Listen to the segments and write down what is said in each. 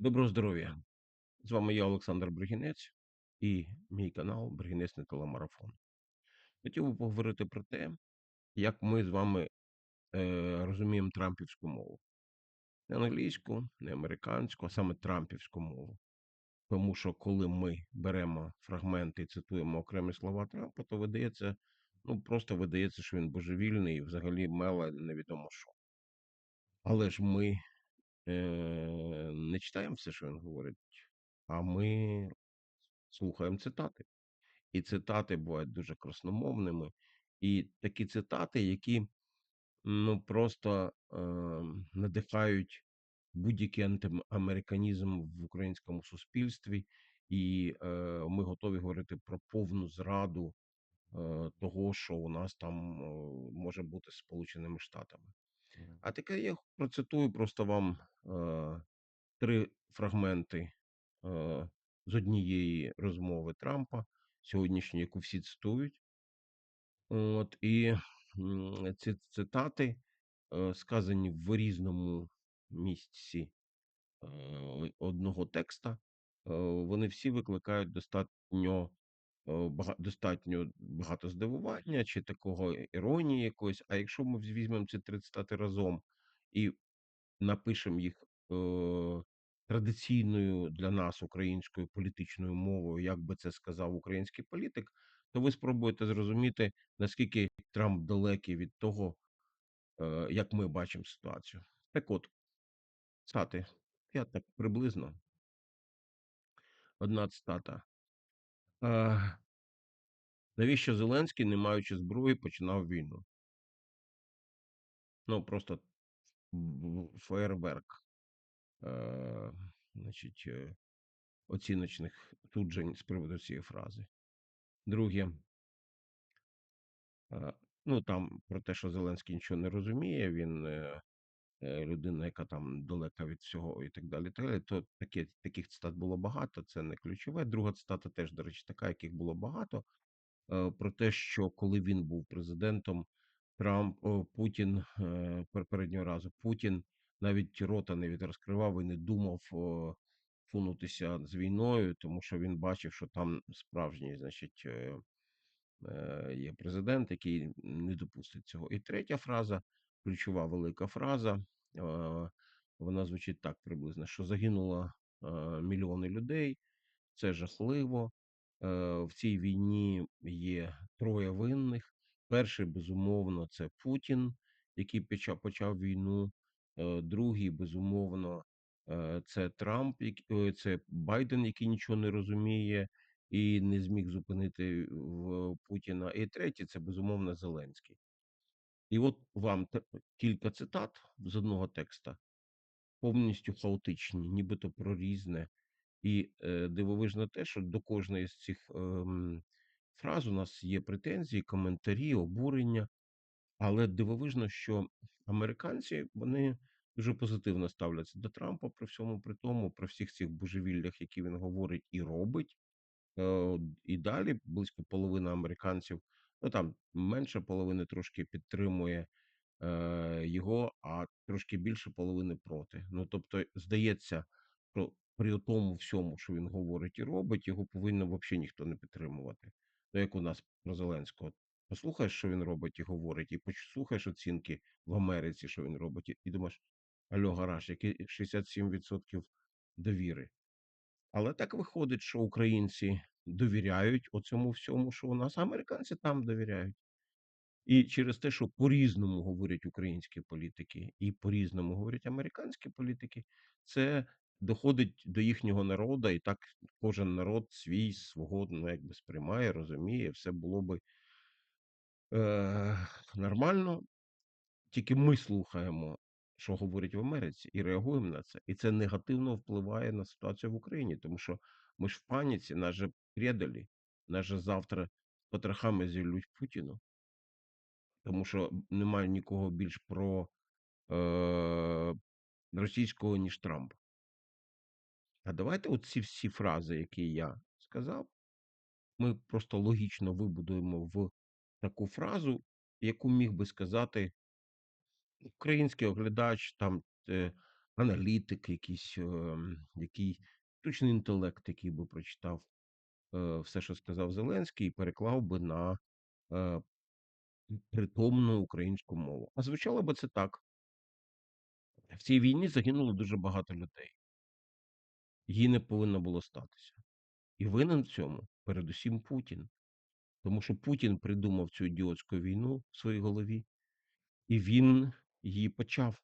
Доброго здоров'я! З вами я, Олександр Бригінець, і мій канал Бригінець телемарафон. Хотів би поговорити про те, як ми з вами е, розуміємо трампівську мову. Не англійську, не американську, а саме трампівську мову. Тому що коли ми беремо фрагменти і цитуємо окремі слова Трампа, то видається, ну просто видається, що він божевільний і взагалі мела невідомо що. Але ж ми е, не читаємо все, що він говорить, а ми слухаємо цитати. І цитати бувають дуже красномовними. І такі цитати, які ну просто е, надихають будь-який антиамериканізм в українському суспільстві, і е, ми готові говорити про повну зраду е, того, що у нас там е, може бути з Сполученими Штатами. А таке я процитую просто вам е, три фрагменти е, з однієї розмови Трампа, сьогоднішньої, яку всі цитують. От, і ці цитати, е, сказані в різному місці е, одного текста, вони всі викликають достатньо достатньо багато здивування чи такого іронії якоїсь. А якщо ми візьмемо ці три цитати разом і напишемо їх е, традиційною для нас українською політичною мовою, як би це сказав український політик, то ви спробуєте зрозуміти, наскільки Трамп далекий від того, е, як ми бачимо ситуацію. Так от, цитати, я так приблизно одна цитата. Е, навіщо Зеленський, не маючи зброї, починав війну? Ну, просто фейерверк. Е, значить, е, оціночних суджень з приводу цієї фрази. Друге, е, ну там про те, що Зеленський нічого не розуміє, він е, людина, яка там далека від всього і так далі. То таке, таких цитат було багато, це не ключове. Друга цитата теж, до речі, така, яких було багато. е, Про те, що коли він був президентом, Трамп о, Путін е, попереднього разу Путін навіть рота не відрозкривав і не думав о, сунутися з війною, тому що він бачив, що там справжній, значить, е, е, є президент, який не допустить цього. І третя фраза, ключова велика фраза, е, вона звучить так приблизно: що загинуло е, мільйони людей, це жахливо. Е, В цій війні є троє винних. Перший, безумовно, це Путін, який почав війну. Другий, безумовно, це Трамп, це Байден, який нічого не розуміє і не зміг зупинити Путіна. І третій це безумовно Зеленський. І от вам кілька цитат з одного текста, повністю хаотичні, нібито про різне. І е, дивовижно те, що до кожної з цих ем, фраз у нас є претензії, коментарі, обурення. Але дивовижно, що американці вони дуже позитивно ставляться до Трампа при всьому при тому, при всіх цих божевіллях, які він говорить і робить. Е, І далі близько половини американців, ну там менше половини трошки підтримує е, його, а трошки більше половини проти. Ну тобто, здається, що при тому всьому, що він говорить і робить, його повинен взагалі ніхто не підтримувати. Ну, як у нас про Зеленського. Послухаєш, що він робить і говорить, і послухаєш оцінки в Америці, що він робить, і думаєш, альо, гараж, які 67% довіри. Але так виходить, що українці довіряють оцьому всьому, що у нас, американці там довіряють. І через те, що по-різному говорять українські політики і по-різному говорять американські політики, це доходить до їхнього народу, і так кожен народ свій свого ну, якби сприймає, розуміє, все було би е, нормально. Тільки ми слухаємо, що говорять в Америці, і реагуємо на це. І це негативно впливає на ситуацію в Україні, тому що ми ж в паніці, нас же предали, нас же завтра потрохами зілють Путіну тому що немає нікого більш про е, російського, ніж Трамп. А давайте от ці всі фрази, які я сказав, ми просто логічно вибудуємо в таку фразу, яку міг би сказати український оглядач, там е, аналітик якийсь, ем, який штучний інтелект, який би прочитав е, все, що сказав Зеленський, і переклав би на е, притомну українську мову. А звучало би це так: в цій війні загинуло дуже багато людей. Їй не повинно було статися. І винен в цьому передусім Путін. Тому що Путін придумав цю ідіотську війну в своїй голові, і він її почав.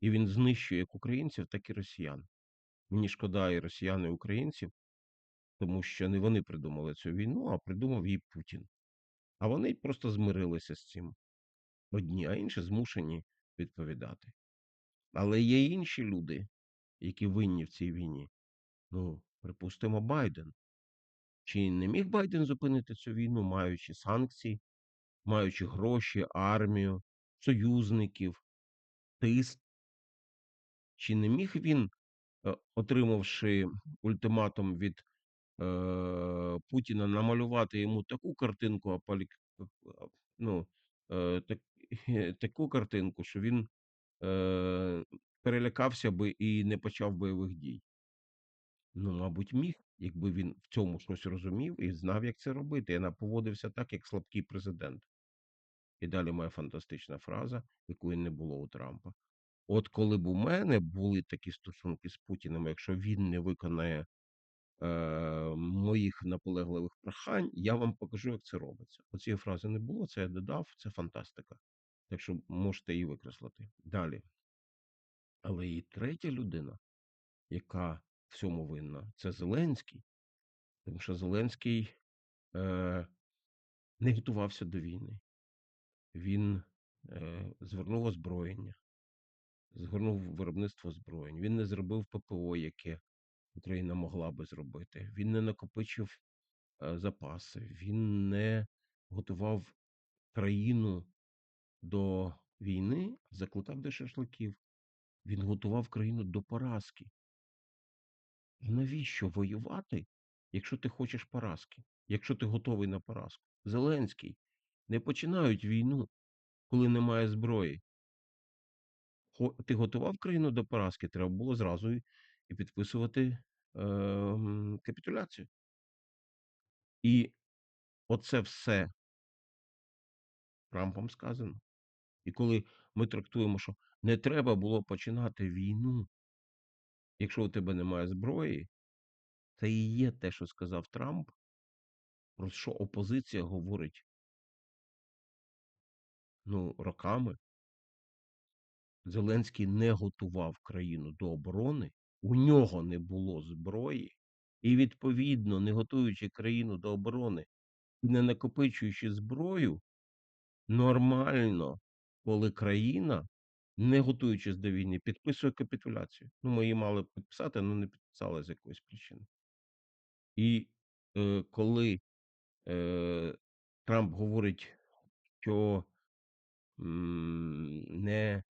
І він знищує як українців, так і росіян. Мені шкода і росіян, і українців, тому що не вони придумали цю війну, а придумав її Путін. А вони просто змирилися з цим одні, а інші змушені відповідати. Але є інші люди, які винні в цій війні. Ну, припустимо, Байден. Чи не міг Байден зупинити цю війну, маючи санкції, маючи гроші, армію, союзників, тиск? Чи не міг він, е, отримавши ультиматум від е, Путіна, намалювати йому таку картинку, апалік... ну, е, так, таку картинку, що він е, перелякався би і не почав бойових дій? Ну, мабуть, міг, якби він в цьому щось розумів і знав, як це робити. І поводився так, як слабкий президент. І далі моя фантастична фраза, якої не було у Трампа. От коли б у мене були такі стосунки з Путіним, якщо він не виконає е, моїх наполегливих прохань, я вам покажу, як це робиться. Оцієї фрази не було, це я додав, це фантастика. Так що можете її викреслити. Далі. Але і третя людина, яка в цьому винна, це Зеленський. Тому що Зеленський е, не готувався до війни. Він е, звернув озброєння, згорнув виробництво озброєнь. Він не зробив ППО, яке Україна могла би зробити. Він не накопичив е, запаси, він не готував країну до війни, закликав до шашликів. Він готував країну до поразки. Навіщо воювати, якщо ти хочеш поразки? Якщо ти готовий на поразку? Зеленський не починають війну, коли немає зброї. Хо- Ти готував країну до поразки, треба було зразу і підписувати ем, капітуляцію. І оце все Трампом сказано. І коли ми трактуємо, що не треба було починати війну, якщо у тебе немає зброї, це і є те, що сказав Трамп, про що опозиція говорить ну, роками. Зеленський не готував країну до оборони, у нього не було зброї, і, відповідно, не готуючи країну до оборони не накопичуючи зброю, нормально, коли країна, не готуючись до війни, підписує капітуляцію. Ну, ми її мали підписати, але не підписали з якоїсь причини. І е, коли е, Трамп говорить, що не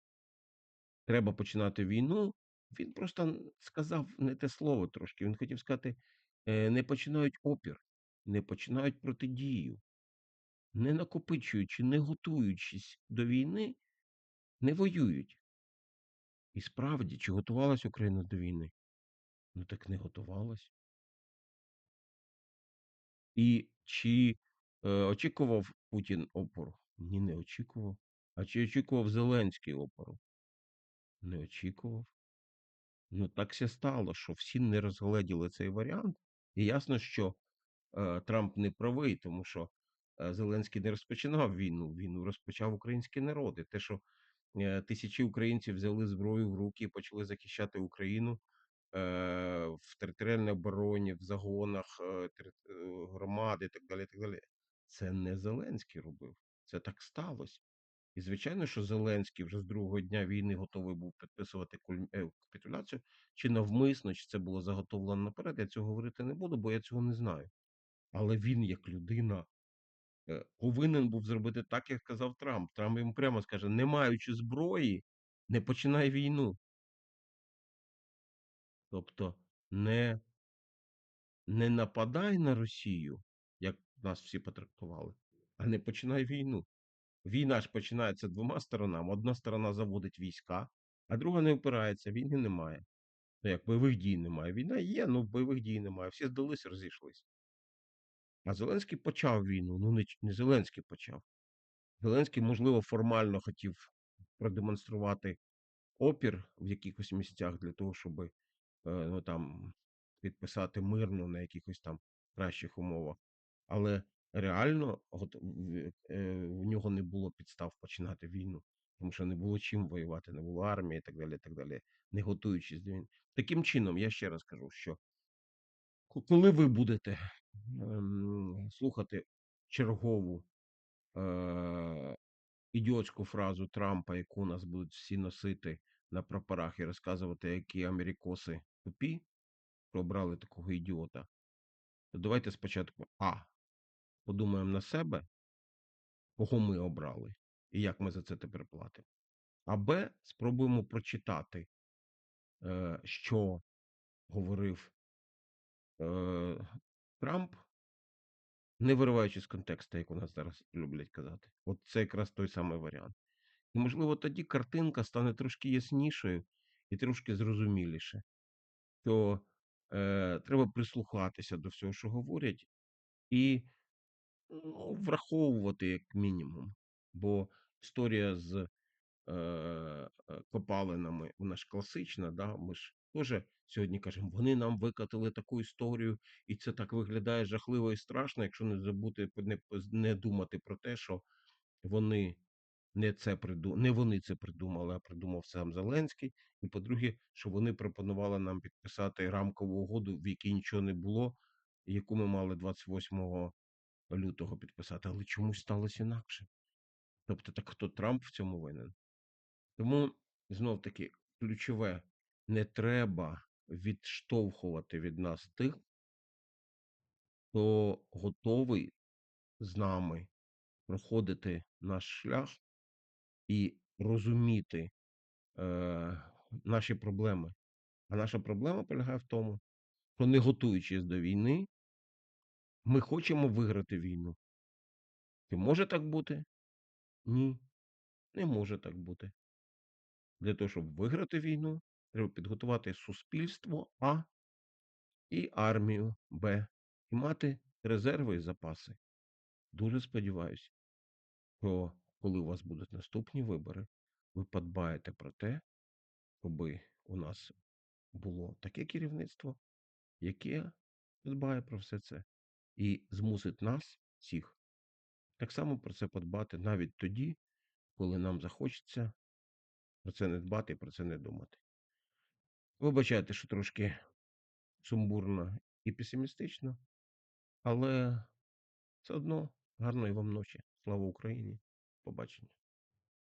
треба починати війну, він просто сказав не те слово трошки. Він хотів сказати, е, не починають опір, не починають протидію, не накопичуючи, не готуючись до війни, не воюють. І справді, чи готувалась Україна до війни? Ну так не готувалась. І чи е, очікував Путін опору? Ні, не очікував. А чи очікував Зеленський опору? Не очікував. Ну, так ся стало, що всі не розгледіли цей варіант. І ясно, що е, Трамп не правий, тому що е, Зеленський не розпочинав війну. Війну розпочав український народ. І те, що е, тисячі українців взяли зброю в руки і почали захищати Україну е, в територіальній обороні, в загонах е, тери- е, громади і так далі. так далі. Це не Зеленський робив. Це так сталося. І звичайно, що Зеленський вже з другого дня війни готовий був підписувати е, капітуляцію, чи навмисно, чи це було заготовлено наперед. Я цього говорити не буду, бо я цього не знаю. Але він, як людина, е, повинен був зробити так, як сказав Трамп. Трамп йому прямо скаже: не маючи зброї, не починай війну. Тобто не, не нападай на Росію, як нас всі потрактували, а не починай війну. Війна ж починається двома сторонами. Одна сторона заводить війська, А друга не опирається, війни немає. Ну, як бойових дій немає. Війна є, ну бойових дій немає. Всі здались, розійшлись. А Зеленський почав війну. Ну, не, не Зеленський почав. Зеленський, можливо, формально хотів продемонструвати опір в якихось місцях для того, щоб е, ну, там, підписати мирно на якихось там кращих умовах. Але реально е, в нього не було підстав починати війну, тому що не було чим воювати, не було армії і так далі, і так далі, не готуючись до війни. Таким чином, я ще раз кажу, що коли ви будете ем, слухати чергову е, ідіотську фразу Трампа, яку нас будуть всі носити на прапорах і розказувати, які америкоси тупі, що обрали такого ідіота, то давайте спочатку А. Подумаємо на себе, кого ми обрали, і як ми за це тепер платимо. А Б. Спробуємо прочитати, е, що говорив е, Трамп, не вириваючи з контексту, як у нас зараз люблять казати. От це якраз той самий варіант. І, можливо, тоді картинка стане трошки яснішою і трошки зрозуміліше. То е, треба прислухатися до всього, що говорять, і враховувати як мінімум. Бо історія з е, е, копалинами, вона ж класична, да? ми ж теж сьогодні кажемо, вони нам викатили таку історію, і це так виглядає жахливо і страшно, якщо не забути, не, не думати про те, що вони не це приду... не вони це придумали, а придумав сам Зеленський. І по-друге, що вони пропонували нам підписати рамкову угоду, в якій нічого не було, яку ми мали 28 лютого підписати, але чомусь сталося інакше. Тобто, так хто Трамп в цьому винен? Тому знов таки ключове: не треба відштовхувати від нас тих, хто готовий з нами проходити наш шлях і розуміти е, наші проблеми. А наша проблема полягає в тому, що не готуючись до війни, ми хочемо виграти війну. Чи може так бути? Ні, не може так бути. Для того, щоб виграти війну, треба підготувати суспільство А і армію Б, і мати резерви і запаси. Дуже сподіваюся, що коли у вас будуть наступні вибори, ви подбаєте про те, щоб у нас було таке керівництво, яке дбає про все це і змусить нас, всіх, так само про це подбати навіть тоді, коли нам захочеться про це не дбати і про це не думати. Вибачайте, що трошки сумбурно і песимістично, але все одно гарної вам ночі. Слава Україні! Побачення.